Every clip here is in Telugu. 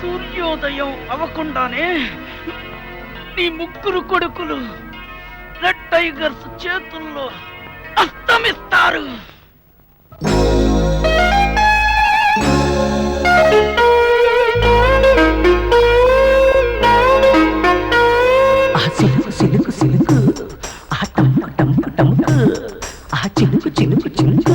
సూర్యోదయం అవ్వకుండానే నీ ముగ్గురు కొడుకులు రెడ్ టైగర్స్ చేతుల్లో అస్తమిస్తారు. చినుకు చినుకు చినుకు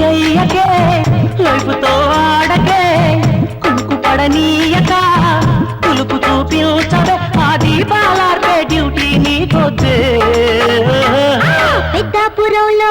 చెయ్యకే లైపుతో ఆడకే కునుకు పడనీయక కులుపు చూపించవే ఆ దీపాలార్పే డ్యూటీ నీకొచ్చే పెద్దాపురంలో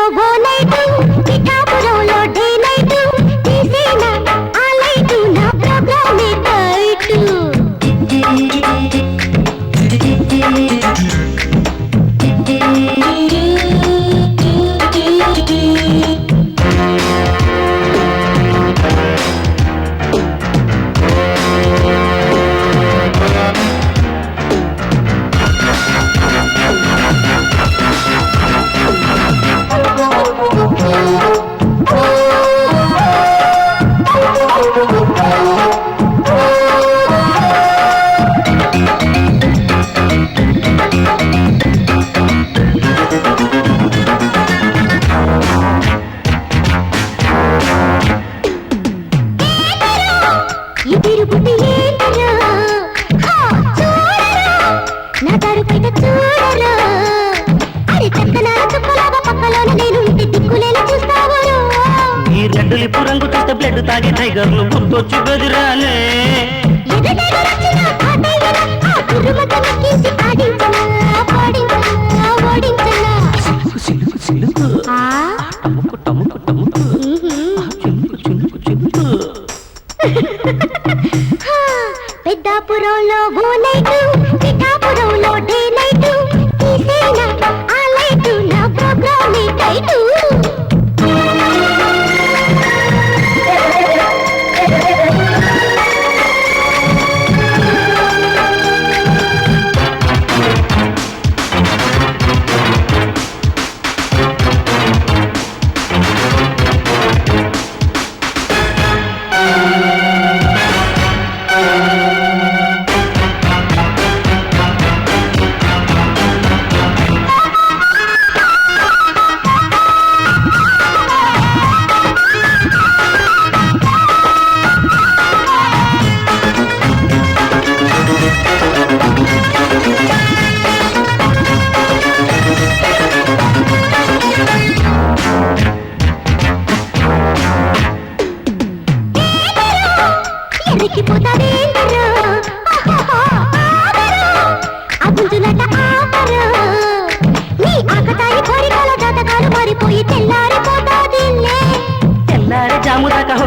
తెలుపు రంగు చూస్తే బ్లడ్ తాగి టైగర్లు గుర్తొచ్చి గదిరాలే పెద్దాపురంలో భూలైటు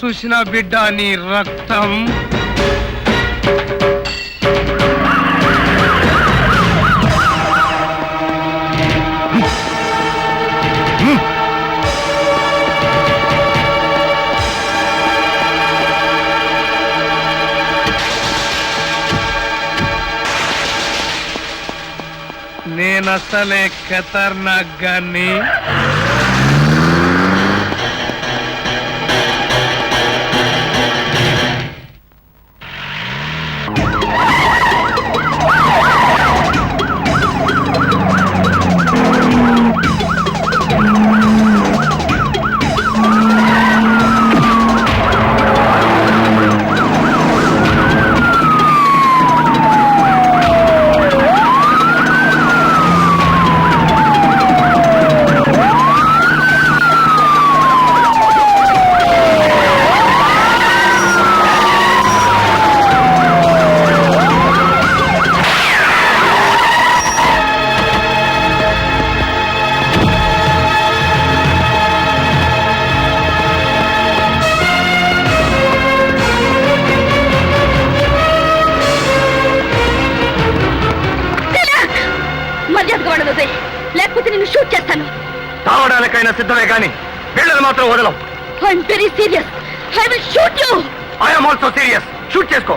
చూసిన బిడ్డ నీ రక్తం. నేనసలే ఖతర్నాక్ గాన్ని కానీ వీళ్ళని మాత్రం వదలం I'm very serious I will shoot you I'm also serious shoot చేసుకో.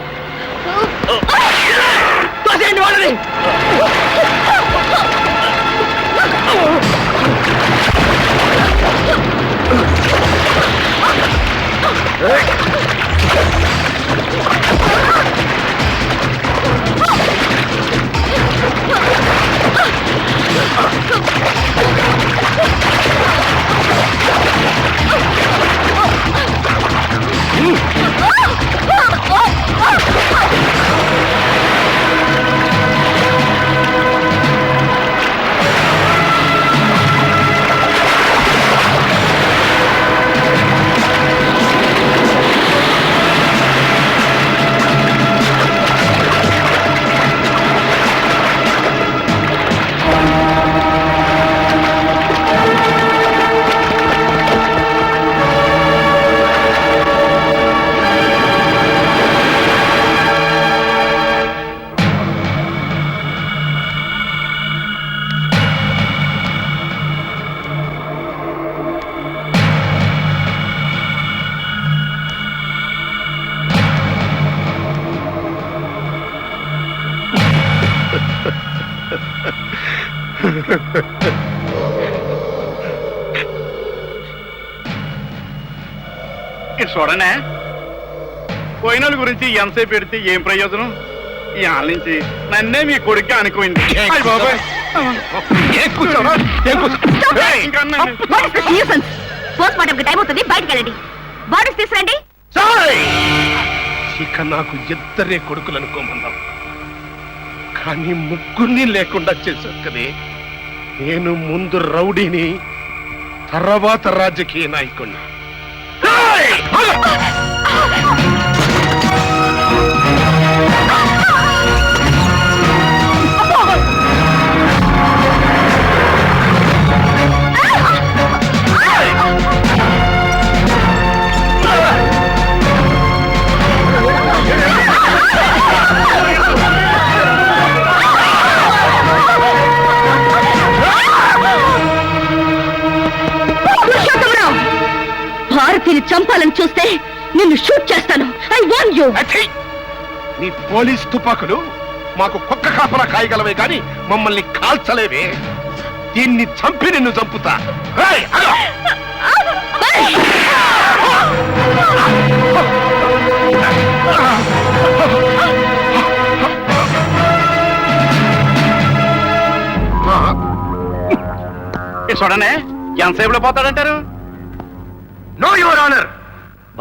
Ah! చూడనే? పోయినోళ్ళ గురించి ఎంతసేపు పెడితే ఏం ప్రయోజనం? ఈ నుంచి నన్నే మీ కొడుకు అనుకోయింది. ఏయ్, ఇంకా అన్నాను. పోస్ట్ మార్టం టైం అవుతుంది బయటకు వెళ్ళండి. బాడీస్ తీసుకురండి. ఇక నాకు ఇద్దరే కొడుకులు అనుకోమన్నావు కానీ ముగ్గురిని లేకుండా చేశావు కదే. నేను ముందు రౌడీని తర్వాత రాజకీయ నాయకుడిని పురుషోత్తమరావు ah! ah! భారతిని చంపాలని చూస్తే నిన్ను షూట్ చేస్తాను. I want you! నీ పోలీస్ తుపాకులు మాకు కుక్క కాపలా కాయగలవే కానీ మమ్మల్ని కాల్చలేవే. దీన్ని చంపి నిన్ను చంపుతా. చూడనే ఎంతసేపులో పోతాడంటారు? No your honour.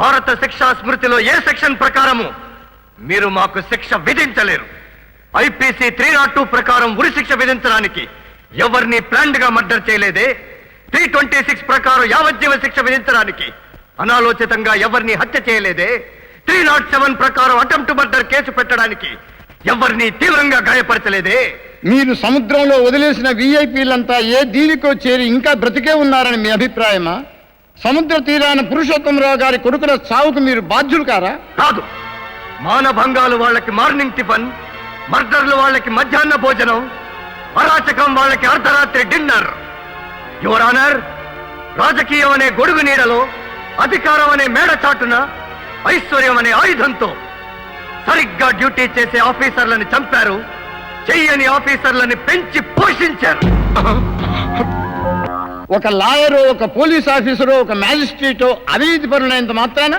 భారత శిక్షా స్మృతిలో ఏ సెక్షన్ ప్రకారము మీరు మాకు శిక్ష విధించలేరు. ఐపీసీ త్రీ నాట్ టూ ప్రకారం ఉరి శిక్ష విధించడానికి ఎవరిని ప్లాన్డ్గా మర్డర్ చేయలేదే. త్రీ ట్వంటీ సిక్స్ ప్రకారం యావజ్జీవ శిక్ష విధించడానికి అనాలోచితంగా ఎవరిని హత్య చేయలేదే. త్రీ నాట్ సెవెన్ ప్రకారం అటెంప్ట్ మర్డర్ కేసు పెట్టడానికి ఎవరిని తీవ్రంగా గాయపరచలేదే. మీరు సముద్రంలో వదిలేసిన విఐపీలంతా ఏ దీనికో చేరి ఇంకా బ్రతికే ఉన్నారని మీ అభిప్రాయమా? సముద్ర తీరాన పురుషోత్తమరావు గారి కొడుకుల చావుకు మీరు బాధ్యులు కారా? కాదు. మానభంగాలు వాళ్ళకి మార్నింగ్ టిఫన్ మర్డర్లు వాళ్ళకి మధ్యాహ్న భోజనం అరాచకం వాళ్ళకి అర్ధరాత్రి డిన్నర్. యువర్ ఆనర్ రాజకీయం అనే గొడుగు నీడలో అధికారం అనే మేడ చాటున ఐశ్వర్యం అనే ఆయుధంతో సరిగ్గా డ్యూటీ చేసే ఆఫీసర్లని చంపారు చెయ్యని ఆఫీసర్లని పెంచి పోషించారు. ఒక లాయరు ఒక పోలీస్ ఆఫీసరు ఒక మ్యాజిస్ట్రేటు అవినీతి పరులైనంత మాత్రాన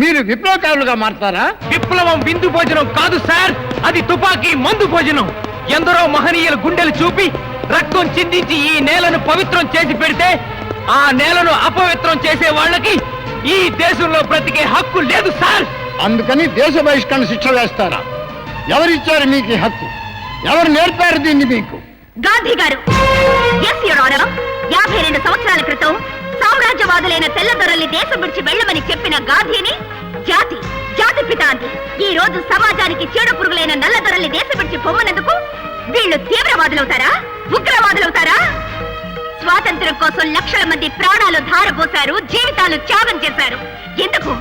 మీరు విప్లవకారులుగా మారతారా? విప్లవం విందు భోజనం కాదు సార్. అది తుపాకీ మందు భోజనం. ఎందరో మహనీయుల గుండెలు చూపి రక్తం చిందించి ఈ నేలను పవిత్రం చేసి పెడితే ఆ నేలను అపవిత్రం చేసే వాళ్ళకి ఈ దేశంలో బ్రతికే హక్కు లేదు సార్. అందుకని దేశ బహిష్కరణ శిక్ష వేస్తారా? ఎవరిచ్చారు మీకు ఈ హక్కు? ఎవరు నేర్పారు దీన్ని మీకు? గాంధీ గారు. ఎస్ యువర్ ఆనర్ యాభై రెండు సంవత్సరాల క్రితం సామ్రాజ్యవాదులైన తెల్లదొరల్ని దేశం విడిచి వెళ్ళమని చెప్పిన గాంధీని జాతి జాతి పిత అంది ఈ రోజు సమాజానికి చీడ పురుగులైన నల్లదొరల్ని దేశం విడిచి పొమ్మనందుకు వీళ్ళు తీవ్రవాదులవుతారా? ఉగ్రవాదులవుతారా? స్వాతంత్ర్యం కోసం లక్షల మంది ప్రాణాలు ధారపోశారు జీవితాలు త్యాగం చేశారు. ఎందుకు?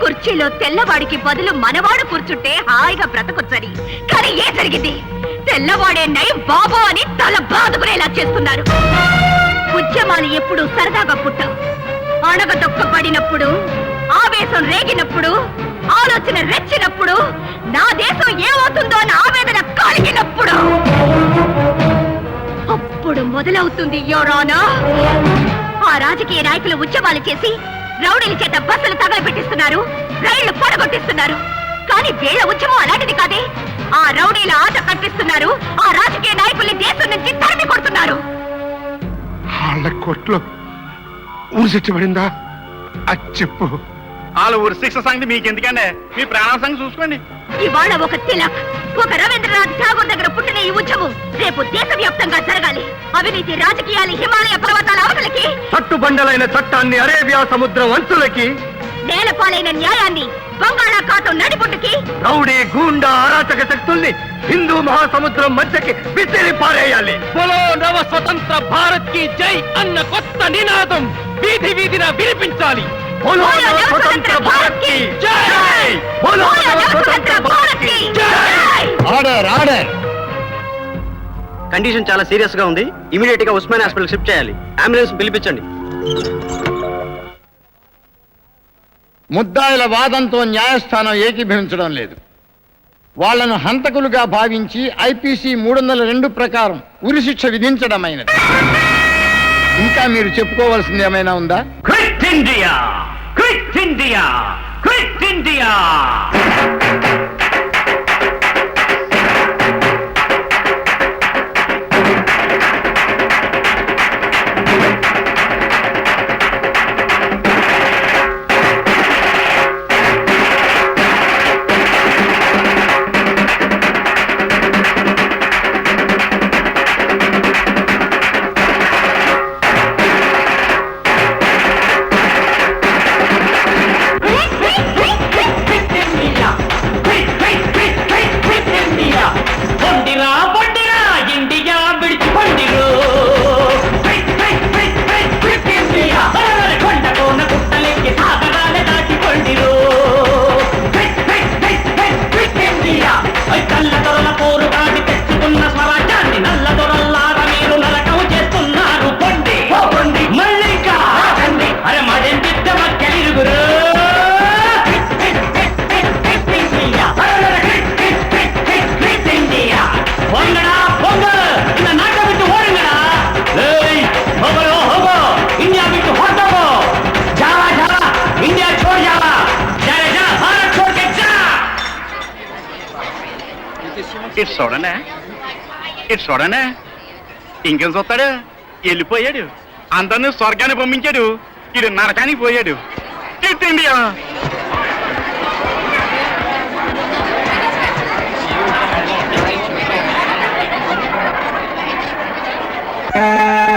కుర్చీలో తెల్లవాడికి బదులు మనవాడు కూర్చుంటే హాయిగా బ్రతకొచ్చని. కానీ ఏ జరిగింది? తెల్లవాడే నై బాబు అని తల బాదుకునేలా చేస్తున్నారు. ఉద్యమాలు ఎప్పుడు సరదాగా పుట్టవు. అణగదొక్కబడినప్పుడు ఆవేశం రేగినప్పుడు ఆలోచన రెచ్చినప్పుడు నా దేశం ఏమవుతుందో అని ఆవేదన కలిగినప్పుడు. అప్పుడు మొదలవుతుంది యోరానా. ఆ రాజకీయ నాయకులు ఉద్యమాలు చేసి రౌడీల చేత బస్సులు తగలబెట్టిస్తున్నారు రైళ్ళు పొడగొట్టిస్తున్నారు. కానీ వేళ ఉద్యమం అలాంటిది కాదే. ఆ రౌడీల ఆట కట్టిస్తున్నారు ఆ రాజకీయ నాయకుల్ని దేశం నుంచి తరిమి కొడుతున్నారు. వాళ్ళ కోట్లో ఊరు చెట్టబడిందా అది చెప్పు. వాళ్ళ ఊరి శిక్ష సంగతి మీకు ఎందుకండి మీ ప్రాణాల సంగతి చూసుకోండి. ఇవాళ ఒక తిలక్ ఒక రవీంద్రనాథ్ ఠాగూర్ దగ్గర పుట్టిన ఈ ఉద్యమం రేపు దేశవ్యాప్తంగా జరగాలి. అవినీతి రాజకీయాలు హిమాలయ పర్వతాల అవతలకి చట్టుబండలైన చట్టాన్ని అరేబియా సముద్రం అంచులకి నేలపాలైన న్యాయాన్ని బంగాళాఖాతం నడిబొడ్డుకి రౌడీ గూండా అరాచక శక్తుల్ని హిందూ మహాసముద్రం మధ్యకి విసిరి పారేయాలి. బోలో నవ స్వతంత్ర భారత్కి జై అన్న కొత్త నినాదం వీధి వీధిన వినిపించాలి. బోలో నవ స్వతంత్ర భారత్కి జై! బోలో నవ స్వతంత్ర భారత్కి జై! Order order! కండిషన్ చాలా సీరియస్గా ఉంది. ఇమీడియట్గా ఉస్మాన్ హాస్పిటల్ షిఫ్ట్ చేయాలి. అంబులెన్స్ పిలిపించండి. ముద్దాయిల వాదంతో న్యాయస్థానం ఏకీభవించడం లేదు. వాళ్ళను హంతకులుగా భావించి ఐపీసీ మూడు వందల రెండు ప్రకారం ఉరిశిక్ష విధించడమైనది. ఇంకా మీరు చెప్పుకోవాల్సింది ఏమైనా ఉందా? Quit India! Quit India! Quit India! ఇటు చూడండి ఇటు చూడండి ఇంకేం చూస్తాడు? వెళ్ళిపోయాడు. అందరినీ స్వర్గాన్ని పంపించాడు. ఇది నరకానికి పోయాడు. Quit India. ఆ